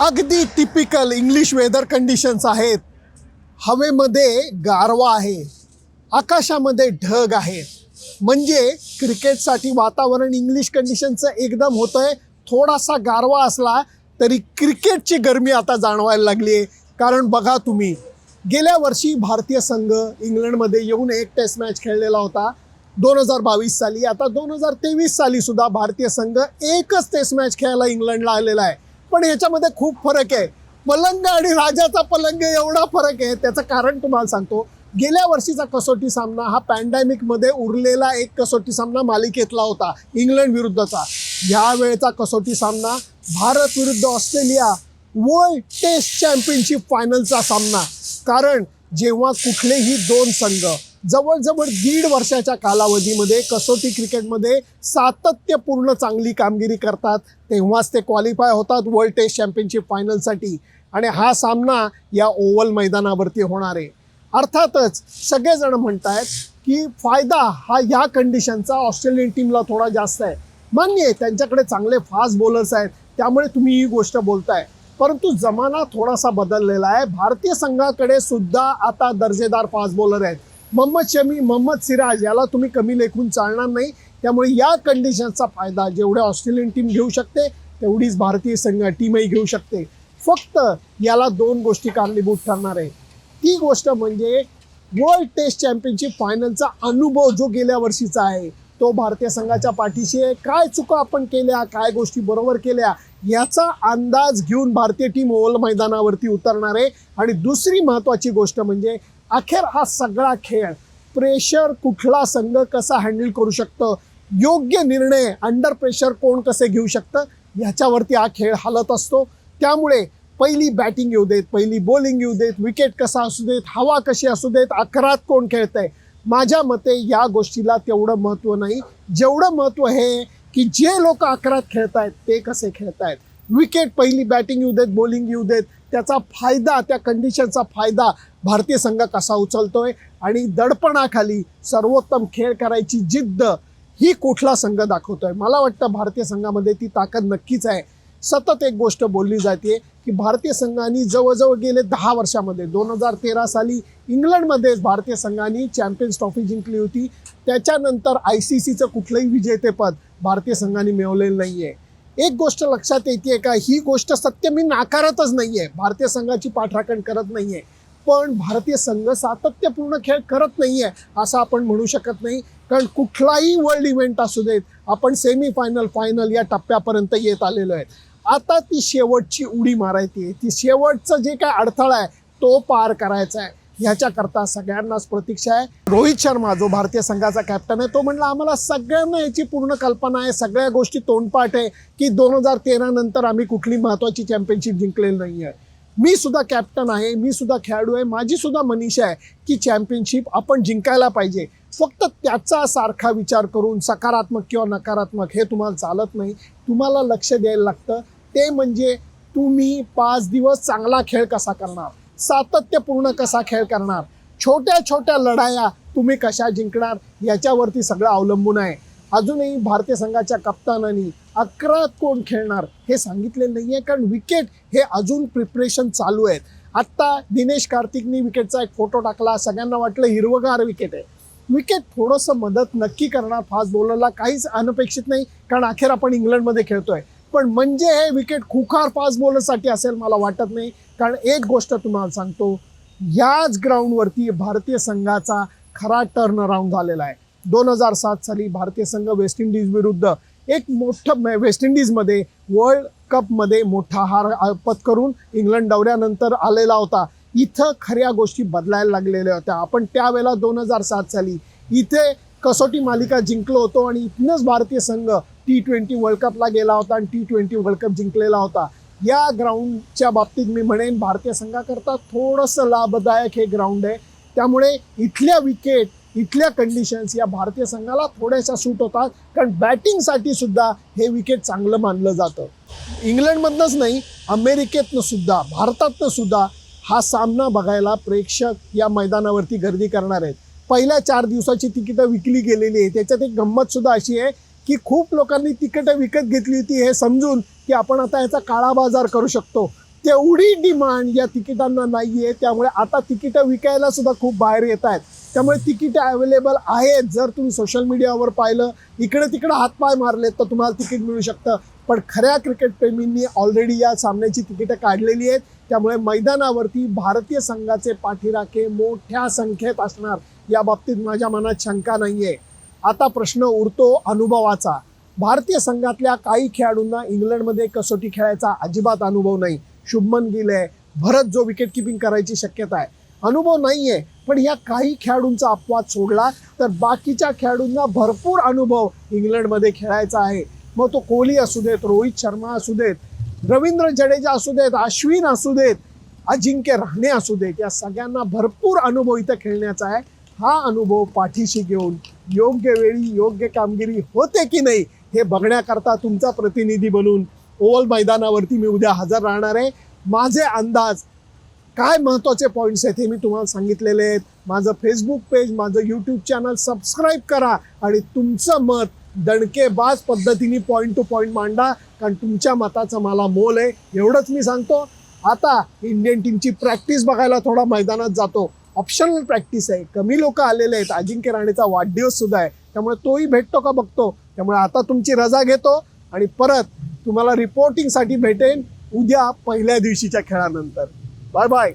अगदी typical English weather conditions आहेत. हवेमध्ये गारवा आहे. आकाशामध्ये ढग आहेत म्हणजे क्रिकेटसाठी वातावरण इंग्लिश कंडिशनचं एकदम होतं आहे थोडासा गारवा असला तरी क्रिकेटची गरमी आता जाणवायला लागली आहे. कारण बघा तुम्ही गेल्या वर्षी भारतीय संघ इंग्लंडमध्ये येऊन एक टेस्ट मॅच खेळलेला होता. दोन हजार बावीस साली. आता दोन हजार तेवीस सालीसुद्धा भारतीय संघ एकच टेस्ट मॅच खेळायला इंग्लंडला आलेला आहे. पण याच्यामध्ये खूप फरक आहे. पलंग आणि राजाचा पलंग एवढा फरक आहे. त्याचं कारण तुम्हाला सांगतो. गेल्या वर्षीचा कसोटी सामना हा पॅन्डेमिकमध्ये उरलेला एक कसोटी सामना मालिकेतला होता इंग्लंड विरुद्धचा. ह्या वेळेचा कसोटी सामना भारत विरुद्ध ऑस्ट्रेलिया वर्ल्ड टेस्ट चॅम्पियनशिप फायनलचा सामना. कारण जेव्हा कुठलेही दोन संघ जवळजवळ दीड वर्षाच्या कालावधीमध्ये कसोटी क्रिकेटमध्ये सातत्यपूर्ण चांगली कामगिरी करतात. तेव्हाच ते क्वालिफाय होतात वर्ल्ड टेस्ट चॅम्पियनशिप फायनलसाठी आणि हा सामना या ओव्हल मैदानावरती होणार आहे. अर्थातच सगळेजण म्हणत आहेत की फायदा हा या कंडिशनचा ऑस्ट्रेलियन टीमला थोडा जास्त आहे. मान्य आहे त्यांच्याकडे चांगले फास्ट बॉलर्स आहेत. त्यामुळे तुम्ही ही गोष्ट बोलताय. परंतु जमाना थोडासा बदललेला आहे. भारतीय संघाकडे सुद्धा आता दर्जेदार फास्ट बॉलर आहेत. मोहम्मद शमी मोहम्मद सिराज याला तुम्ही कमी लेखून चालणार नाही. त्यामुळे या कंडिशनचा फायदा जेवढ्या ऑस्ट्रेलियन टीम घेऊ शकते तेवढीच भारतीय संघ टीमही घेऊ शकते. फक्त याला दोन गोष्टी कारणीभूत ठरणार आहे. ती गोष्ट म्हणजे वर्ल्ड टेस्ट चॅम्पियनशिप फायनलचा अनुभव जो गेल्या वर्षीचा आहे तो भारतीय संघाच्या पाठीशी आहे. काय चुका आपण केल्या काय गोष्टी बरोबर केल्या याचा अंदाज घेऊन भारतीय टीम ओल मैदानावरती उतरणार आहे. आणि दुसरी महत्त्वाची गोष्ट म्हणजे अखेर हा सगळा खेळ प्रेशर कुठला संघ कसा हँडल करू शकतं? योग्य निर्णय अंडर प्रेशर कोण कसे घेऊ शकतं? ह्याच्यावरती हा खेळ हालत असतो. त्यामुळे पहिली बॅटिंग येऊ देत पहिली बॉलिंग येऊ देत विकेट कसा असू देत हवा कशी असू देत अकरात कोण खेळत आहे माझ्या मते या गोष्टीला तेवढं महत्त्व नाही. जेवढं महत्त्व हे की जे लोक अकरात खेळत आहेत ते कसे खेळत आहेत विकेट पहिली बॅटिंग येऊ देत बॉलिंग येऊ देत. त्याचा फायदा त्या कंडिशनचा फायदा भारतीय संघ कसा उचलतोय? आणि दडपणाखाली सर्वोत्तम खेळ करायची जिद्द ही कुठला संघ दाखवतोय? मला वाटतं भारतीय संघामध्ये ती ताकद नक्कीच आहे. सतत एक गोष्ट बोलली जाते की भारतीय संघाने जवळजवळ गेले दहा वर्षामध्ये दोन हजार तेरा साली इंग्लंडमध्येच भारतीय संघाने चॅम्पियन्स ट्रॉफी जिंकली होती. त्याच्यानंतर आय सी सीचं कुठलंही विजेतेपद भारतीय संघाने मिळवलेलं नाही आहे एक गोष्ट लक्षात येते का? ही गोष्ट सत्य मी नाकारतच नाही आहे भारतीय संघाची पाठराखण करत नाही आहे पण भारतीय संघ सातत्यपूर्ण खेळ करत नाही आहे असं आपण म्हणू शकत नाही. कारण कुठलाही वर्ल्ड इव्हेंट असू देत आपण सेमी फायनल फायनल या टप्प्यापर्यंत येत आलेलो आहे. आता ती शेवटची उडी मारायची आहे. ती शेवटचं जे काय अडथळा आहे तो पार करायचा आहे. ह्याच्याकरता सगळ्यांनाच प्रतीक्षा आहे. रोहित शर्मा जो भारतीय संघाचा कॅप्टन आहे तो म्हणला आम्हाला सगळ्यांना याची पूर्ण कल्पना आहे. सगळ्या गोष्टी तोंडपाठ आहे की दोन हजार तेरा नंतर आम्ही कुठली महत्त्वाची चॅम्पियनशिप जिंकलेली नाही आहे मी सुद्धा कॅप्टन आहे मी सुद्धा खेळाडू आहे माझी सुद्धा मनीषा आहे की चॅम्पियनशिप आपण जिंकायला पाहिजे. फक्त त्याचा सारखा विचार करून सकारात्मक किंवा नकारात्मक हे तुम्हाला चालत नाही. तुम्हाला लक्ष द्यायला लागतं. ते म्हणजे तुम्ही पाच दिवस चांगला खेळ कसा करणार? सातत्यपूर्ण कसा खेळ करणार? छोट्या छोट्या लढाया तुम्ही कशा जिंकणार? याच्यावरती सगळं अवलंबून आहे. अजूनही भारतीय संघाच्या कप्तानांनी अकरात कोण खेळणार हे सांगितले नाही आहे कारण विकेट हे अजून प्रिपरेशन चालू आहेत. आत्ता दिनेश कार्तिकनी विकेटचा एक फोटो टाकला सगळ्यांना वाटलं हिरवगार विकेट आहे. विकेट थोडंसं मदत नक्की करणार फास्ट बॉलरला काहीच अनपेक्षित नाही कारण अखेर आपण इंग्लंडमध्ये खेळतोय. पण म्हणजे हे विकेट खुखार फास्ट बॉलरसाठी असेल मला वाटत नाही. कारण एक गोष्ट तुम्हाला सांगतो याच ग्राउंडवरती भारतीय संघाचा खरा टर्न अराऊंड झालेला आहे. दोन हजार सात साली भारतीय संघ वेस्ट इंडिज विरुद्ध एक मोठं वेस्ट इंडिजमध्ये वर्ल्ड कपमध्ये मोठा हार पत्करून इंग्लंड दौऱ्यानंतर आलेला होता. इथं खऱ्या गोष्टी बदलायला लागलेल्या होत्या. आपण त्यावेळेला दोन हजार सात साली इथे कसोटी मालिका जिंकलो होतो आणि इथनंच भारतीय संघ टी ट्वेंटी वर्ल्ड कपला गेला होता आणि टी ट्वेंटी वर्ल्ड कप जिंकलेला होता. या ग्राउंडच्या बाबतीत मी म्हणेन भारतीय संघाकरता थोडंसं लाभदायक हे ग्राउंड आहे. त्यामुळे इथल्या विकेट इथल्या कंडिशन्स या भारतीय संघाला थोड्याशा सूट होतात. कारण बॅटिंगसाठी सुद्धा हे विकेट चांगलं मानलं जातं. इंग्लंडमधनंच नाही अमेरिकेतनं सुद्धा भारतातनं सुद्धा हा सामना बघायला प्रेक्षक या मैदानावरती गर्दी करणार आहेत. पहिल्या चार दिवसाची तिकीटं विकली गेलेली आहे त्याच्यात एक गंमत सुद्धा अशी आहे की खूप लोकांनी तिकीटं विकत घेतली होती हे समजून की आपण आता याचा काळा बाजार करू शकतो. तेवढी डिमांड या तिकिटांना नाही आहे त्यामुळे आता तिकीटं विकायला सुद्धा खूप बाहेर येत आहेत. त्यामुळे तिकीटं अवेलेबल आहेत जर तुम्ही सोशल मीडियावर पाहिलं इकडे तिकडे हातपाय मारले तर तुम्हाला तिकीट मिळू शकतं. पण खऱ्या क्रिकेट प्रेमींनी ऑलरेडी या सामन्याची तिकीटं काढलेली आहेत. त्यामुळे मैदानावरती भारतीय संघाचे पाठीराखे मोठ्या संख्येत असणार. या बाबतीत माझ्या मनात शंका नाही आहे आता प्रश्न उरतो अनुभवाचा. भारतीय संघातल्या काही खेळाडूंना इंग्लंडमध्ये कसोटी खेळायचा अजिबात अनुभव नाही. शुभमन गिल आहे. भरत जो विकेट किपिंग करायची शक्यता आहे. अनुभव नाही आहे पण या काही खेळाडूंचा अपवाद सोडला तर बाकीच्या खेळाडूंना भरपूर अनुभव इंग्लंडमध्ये खेळायचा आहे. मग तो कोहली असू देत रोहित शर्मा असू देत रवींद्र जडेजा असू देत अश्विन असू देत अजिंक्य राहणे असू देत या सगळ्यांना भरपूर अनुभव इथं खेळण्याचा आहे. हा अनुभव पाठीशी घेऊन योग्य वेळी योग्य कामगिरी होते की नाही हे बघण्याकरता तुमचा प्रतिनिधी बनून ओवल मैदानावरती मी उद्या हजर राहणार आहे. माझे अंदाज काय महत्त्वाचे पॉईंट्स आहेत हे मी तुम्हाला सांगितलेले आहेत. माझं फेसबुक पेज माझं यूट्यूब चॅनल सबस्क्राईब करा आणि तुमचं मत दणकेबाज पद्धतीने पॉईंट टू पॉईंट मांडा कारण तुमच्या मताचं मला मोल आहे. एवढंच मी सांगतो. आता इंडियन टीमची प्रॅक्टिस बघायला थोडा मैदानात जातो. ऑप्शनल प्रॅक्टिस आहे. कमी लोक आलेले आहेत. अजिंक्य राणेचा वाढदिवस सुद्धा आहे. त्यामुळे तोही भेटतो का बघतो. त्यामुळे आता तुमची रजा घेतो आणि परत तुम्हाला रिपोर्टिंगसाठी भेटेन उद्या पहिल्या दिवशीच्या खेळानंतर. Bye bye